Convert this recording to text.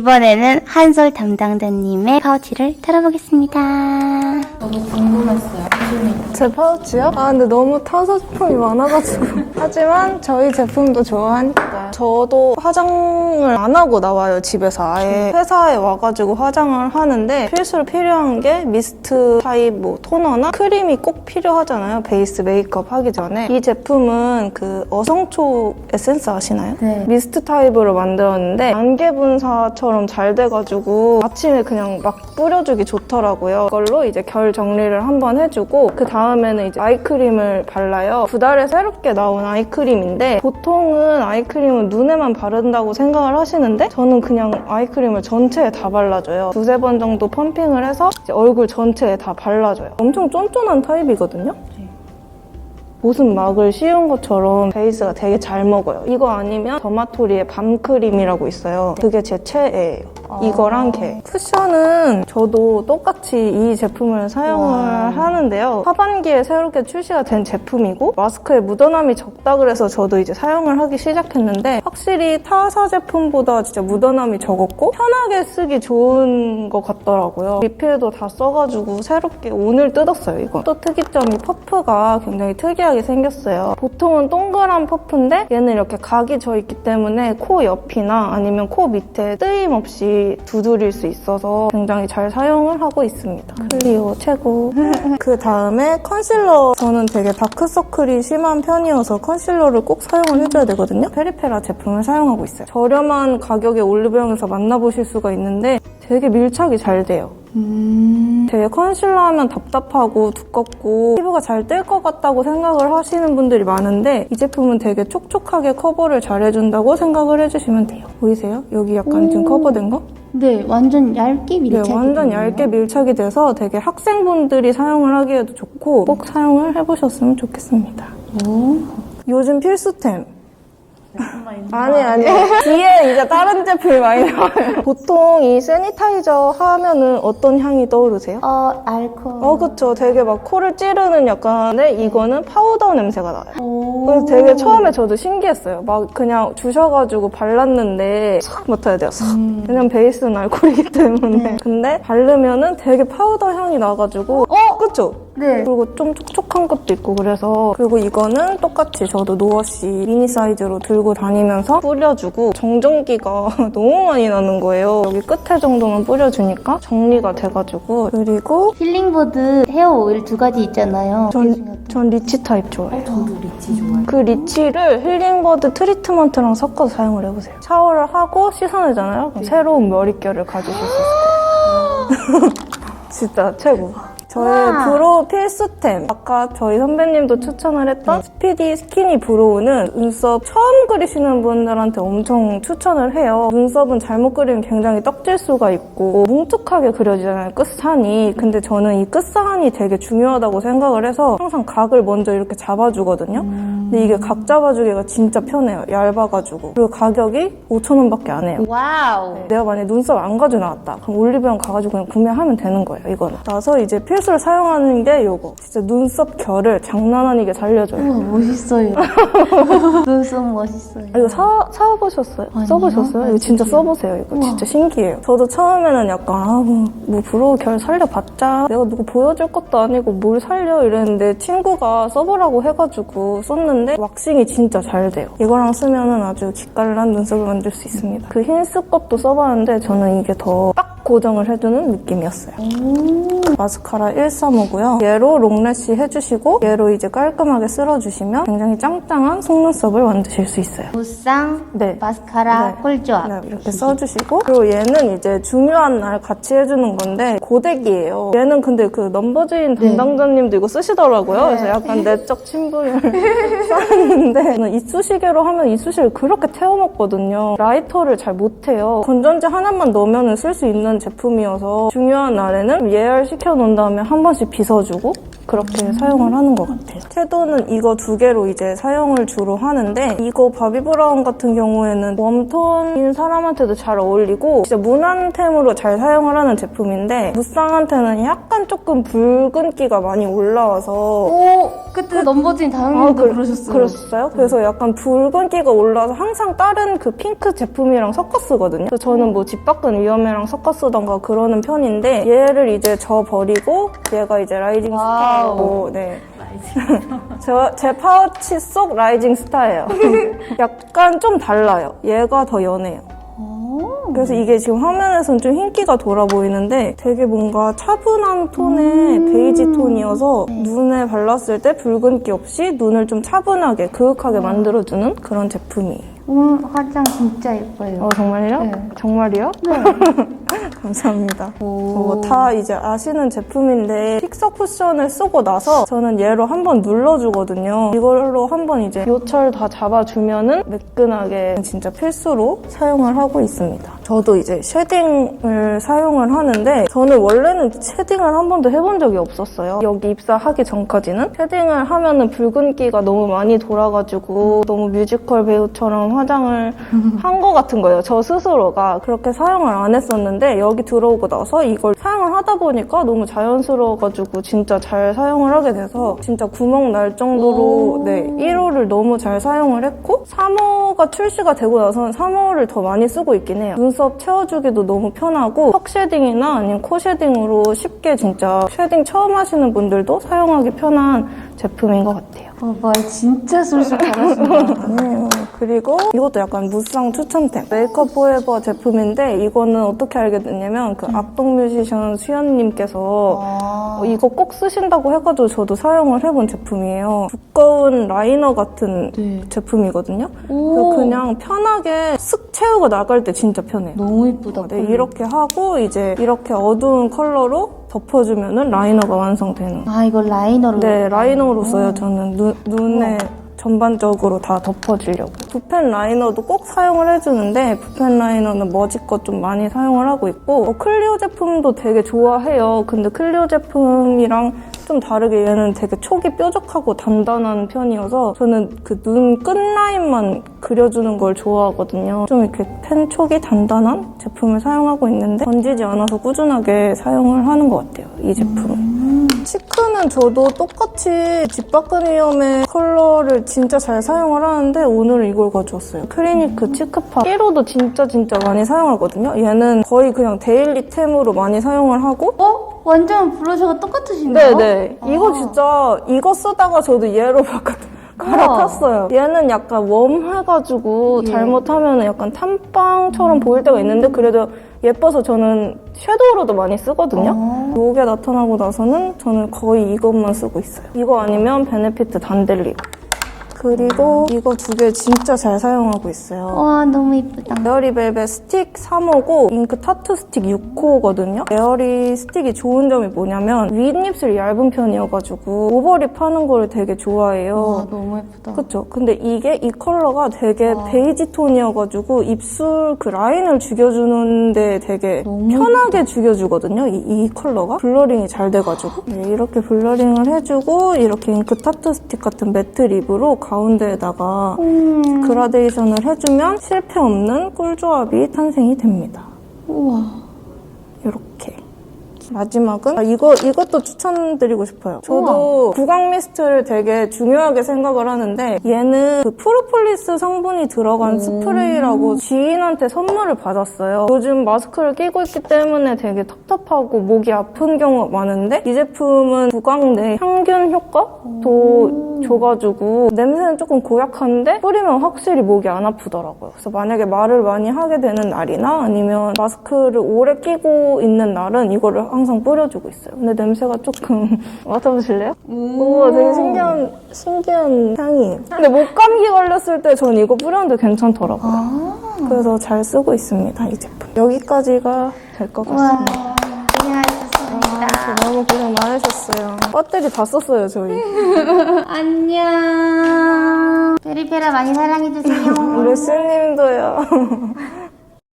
이번에는 한솔 담당자님의 파우치를 털어보겠습니다. 너무 궁금했어요. 제 파우치요? 아 근데 너무 타사 제품이 많아가지고 하지만 저희 제품도 좋아하니까 저도 화장을 안 하고 나와요 집에서 아예 회사에 와가지고 화장을 하는데 필수로 필요한 게 미스트 타입 뭐 토너나 크림이 꼭 필요하잖아요 베이스 메이크업 하기 전에 이 제품은 그 어성초 에센스 아시나요? 네. 미스트 타입으로 만들었는데 안개 분사처럼 잘 돼가지고 아침에 그냥 막 뿌려주기 좋더라고요. 이걸로 이제 결 정리를 한번 해주고 그 다음에는 이제 아이크림을 발라요. 두 달에 새롭게 나온 아이크림인데 보통은 아이크림은 눈에만 바른다고 생각을 하시는데 저는 그냥 아이크림을 전체에 다 발라줘요. 두세 번 정도 펌핑을 해서 얼굴 전체에 다 발라줘요. 엄청 쫀쫀한 타입이거든요. 무슨 막을 씌운 것처럼 베이스가 되게 잘 먹어요. 이거 아니면 더마토리의 밤크림이라고 있어요. 그게 제 최애예요. 이거랑 걔. 쿠션은 저도 똑같이 이 제품을 사용을 하는데요. 하반기에 새롭게 출시가 된 제품이고 마스크에 묻어남이 적다 그래서 저도 이제 사용을 하기 시작했는데 확실히 타사 제품보다 진짜 묻어남이 적었고 편하게 쓰기 좋은 것 같더라고요. 리필도 다 써가지고 새롭게 오늘 뜯었어요, 이거. 또 특이점이 퍼프가 굉장히 특이하게 생겼어요. 보통은 동그란 퍼프인데 얘는 이렇게 각이 져 있기 때문에 코 옆이나 아니면 코 밑에 뜨임 없이 두드릴 수 있어서 굉장히 잘 사용을 하고 있습니다. 클리오 최고. 그 다음에 컨실러. 저는 되게 다크서클이 심한 편이어서 컨실러를 꼭 사용을 해줘야 되거든요. 페리페라 제품을 사용하고 있어요. 저렴한 가격에 올리브영에서 만나보실 수가 있는데 되게 밀착이 잘 돼요. 되게 컨실러 하면 답답하고 두껍고 피부가 잘 뜰 것 같다고 생각을 하시는 분들이 많은데 이 제품은 되게 촉촉하게 커버를 잘 해준다고 생각을 해주시면 돼요. 보이세요? 여기 약간 지금 커버된 거? 네, 완전 얇게 네, 밀착이 완전 되네요. 얇게 밀착이 돼서 되게 학생분들이 사용을 하기에도 좋고 꼭 사용을 해보셨으면 좋겠습니다. 요즘 필수템. 아니 아니 뒤에 이제 다른 제품이 많이 나와요. 보통 이 세니타이저 하면은 어떤 향이 떠오르세요? 어, 알코올. 어 그쵸 되게 막 코를 찌르는 약간의 이거는 파우더 냄새가 나요. 오. 그래서 되게 처음에 저도 신기했어요. 막 그냥 주셔가지고 발랐는데 싹 맡아야 돼요. 싹. 왜냐면 베이스는 알코올이기 때문에. 근데 바르면은 되게 파우더 향이 나가지고. 어? 그쵸? 네. 그리고 좀 촉촉한 것도 있고 그래서 그리고 이거는 똑같이 저도 노워시 미니 사이즈로 들고 다니면서 뿌려주고 정전기가 너무 많이 나는 거예요. 여기 끝에 정도만 뿌려주니까 정리가 돼가지고 그리고 힐링보드 헤어 오일 두 가지 있잖아요. 전, 전 리치 타입 좋아해요. 저도 리치 좋아해요. 그 리치를 힐링버드 트리트먼트랑 섞어서 사용을 해보세요. 샤워를 하고 씻어내잖아요. 그럼 새로운 머릿결을 가지실 수 있어요. 진짜 최고. 저의 우와. 브로우 필수템. 아까 저희 선배님도 추천을 했던 스피디 스키니 브로우는 눈썹 처음 그리시는 분들한테 엄청 추천을 해요. 눈썹은 잘못 그리면 굉장히 떡질 수가 있고 뭉툭하게 그려지잖아요. 끝산이. 근데 저는 이 끝산이 되게 중요하다고 생각을 해서 항상 각을 먼저 이렇게 잡아주거든요. 근데 이게 각 잡아주기가 진짜 편해요. 얇아가지고. 그리고 가격이 5,000원밖에 안 해요. 와우. 내가 만약에 눈썹 안 가져 나왔다. 그럼 올리브영 가가지고 그냥 구매하면 되는 거예요, 이거는. 나서 이제 필 수로 사용하는 게 이거. 진짜 눈썹 결을 장난 아니게 살려줘요. 우와, 멋있어요. 눈썹 멋있어요. 아, 이거 사, 사보셨어요? 아니요. 써보셨어요? 이거 진짜 써보세요. 이거 진짜 신기해요. 저도 처음에는 약간, 아, 뭐, 뭐 브로우 결 살려봤자 내가 누구 보여줄 것도 아니고 뭘 살려 이랬는데 친구가 써보라고 해가지고 썼는데 왁싱이 진짜 잘 돼요. 이거랑 쓰면은 아주 기깔난 눈썹을 만들 수 있습니다. 그 흰스 것도 써봤는데 저는 이게 더딱 고정을 해주는 느낌이었어요. 마스카라 135고요. 얘로 롱래쉬 해주시고 얘로 이제 깔끔하게 쓸어주시면 굉장히 짱짱한 속눈썹을 만드실 수 있어요. 무쌍 네. 마스카라 네. 꿀조합. 네, 이렇게 써주시고 그리고 얘는 이제 중요한 날 같이 해주는 건데 고데기예요. 얘는 근데 그 넘버즈인 담당자님도 이거 쓰시더라고요. 그래서 약간 내적 친분을 쌓았는데 저는 이쑤시개로 하면 이쑤시개를 그렇게 태워 먹거든요. 라이터를 잘 못해요. 건전지 하나만 넣으면 쓸 수 있는 제품이어서 중요한 날에는 예열 시켜 놓은 다음에 한 번씩 빗어주고 그렇게 사용을 하는 것 같아요. 섀도우는 이거 두 개로 이제 사용을 주로 하는데 이거 바비 브라운 같은 경우에는 웜톤인 사람한테도 잘 어울리고 진짜 무난템으로 잘 사용을 하는 제품인데 무쌍한테는 약간 조금 붉은기가 많이 올라와서 오 그때 넘버진 다영님도 그- 그러셨어요. 그랬어요? 그래서 약간 붉은기가 올라서 항상 다른 그 핑크 제품이랑 섞어 쓰거든요. 그래서 저는 뭐 집 밖은 위험해랑 섞어 쓰던가 그러는 편인데 얘를 이제 저 버리고 얘가 이제 라이징. 스타고 네. 저, 제 파우치 속 라이징 스타예요. 약간 좀 달라요. 얘가 더 연해요. 오. 그래서 이게 지금 화면에서는 좀 흰기가 돌아 보이는데 되게 뭔가 차분한 톤의 베이지 톤이어서 눈에 발랐을 때 붉은기 없이 눈을 좀 차분하게 그윽하게 만들어주는 그런 제품이에요. 오늘 화장 진짜 예뻐요. 어 정말요? 네. 정말이요? 네. 감사합니다. 오. 뭐다 이제 아시는 제품인데 픽서 쿠션을 쓰고 나서 저는 얘로 한번 눌러주거든요. 이걸로 한번 이제 요철 다 잡아주면은 매끈하게 진짜 필수로 사용을 하고 있습니다. 저도 이제 쉐딩을 사용을 하는데 저는 원래는 쉐딩을 한 번도 해본 적이 없었어요. 여기 입사하기 전까지는 쉐딩을 하면은 붉은기가 너무 많이 돌아가지고 너무 뮤지컬 배우처럼 화장을 한것 같은 거예요. 저 스스로가 그렇게 사용을 안 했었는데 여기 들어오고 나서 이걸 사용을 하다 보니까 너무 자연스러워가지고 진짜 잘 사용을 하게 돼서 진짜 구멍 날 정도로 오. 네 1호를 너무 잘 사용을 했고 3호가 출시가 되고 나서는 3호를 더 많이 쓰고 있긴 해요. 눈썹 채워주기도 너무 편하고 턱 쉐딩이나 아니면 코 쉐딩으로 쉽게 진짜 쉐딩 처음 하시는 분들도 사용하기 편한 제품인 것 같아요. 어, 말 진짜 술술 잘하신다. 음, 그리고 이것도 약간 무쌍 추천템. 메이크업 포에버 제품인데 이거는 어떻게 알게 됐냐면 그 악동 뮤지션 수연님께서 아. 어, 이거 꼭 쓰신다고 해가지고 저도 사용을 해본 제품이에요. 두꺼운 라이너 같은 네. 제품이거든요. 오. 그래서 그냥 편하게 쓱 채우고 나갈 때 진짜 편해요. 너무 이쁘다. 네, 이렇게 하고 이제 이렇게 어두운 컬러로 덮어주면은 라이너가 완성되는. 아 이거 라이너로. 네, 라이너로 써요. 저는 눈, 눈에 전반적으로 다 덮어주려고. 붓펜 라이너도 꼭 사용을 해주는데 붓펜 라이너는 머지껏 좀 많이 사용을 하고 있고 어, 클리오 제품도 되게 좋아해요. 근데 클리오 제품이랑 좀 다르게 얘는 되게 촉이 뾰족하고 단단한 편이어서 저는 그 눈 끝라인만 그려주는 걸 좋아하거든요. 좀 이렇게 펜 촉이 단단한 제품을 사용하고 있는데 번지지 않아서 꾸준하게 사용을 하는 것 같아요. 이 제품은. 치크는 저도 똑같이 집바꾸니엄의 컬러를 진짜 잘 사용을 하는데 오늘 이걸 가져왔어요. 클리니크 치크파 1호도 진짜 진짜 많이 사용하거든요. 얘는 거의 그냥 데일리템으로 많이 사용을 하고 어? 완전 브러셔가 똑같으신데요? 네네. 이거 진짜 이거 쓰다가 저도 얘로 바꿔 갈아탔어요. 얘는 약간 웜해가지고 예. 잘못하면 약간 탐빵처럼 보일 때가 있는데 그래도 예뻐서 저는 섀도우로도 많이 쓰거든요. 어. 요게 나타나고 나서는 저는 거의 이것만 쓰고 있어요. 이거 아니면 베네피트 단델리. 그리고 이거 두 개 진짜 잘 사용하고 있어요. 와 너무 이쁘다. 에어리벨벳 스틱 3호고 잉크 타투 스틱 6호거든요. 에어리 스틱이 좋은 점이 뭐냐면 윗입술이 얇은 편이어가지고 오버립 하는 거를 되게 와 좋아해요. 너무 예쁘다. 그쵸? 근데 이게 이 컬러가 되게 와. 베이지 톤이어가지고 입술 그 라인을 죽여주는데 되게 편하게 죽여주거든요. 이, 이 컬러가 블러링이 잘 돼가지고 네, 이렇게 블러링을 해주고 이렇게 잉크 타투 스틱 같은 매트 립으로 가운데에다가 음. 그라데이션을 해주면 실패 없는 꿀 조합이 탄생이 됩니다. 우와. 이렇게. 마지막은 아, 이거 이것도 추천드리고 싶어요. 저도 구강 미스트를 되게 중요하게 생각을 하는데 얘는 그 프로폴리스 성분이 들어간 스프레이라고 지인한테 선물을 받았어요. 요즘 마스크를 끼고 있기 때문에 되게 텁텁하고 목이 아픈 경우가 많은데 이 제품은 구강 내 향균 효과도 줘가지고 냄새는 조금 고약한데 뿌리면 확실히 목이 안 아프더라고요. 그래서 만약에 말을 많이 하게 되는 날이나 아니면 마스크를 오래 끼고 있는 날은 이거를 항상 뿌려주고 있어요. 근데 냄새가 조금 맡아보실래요? 우와 되게 신기한 신기한 향이에요. 근데 목 감기 걸렸을 때 전 이거 뿌렸는데 괜찮더라고요. 아. 그래서 잘 쓰고 있습니다 이 제품. 여기까지가 될것 우와. 같습니다. 고생하셨습니다. 너무 고생 많으셨어요. 배터리 다 썼어요 저희. 안녕. 페리페라 많이 사랑해주세요. 레스님도요.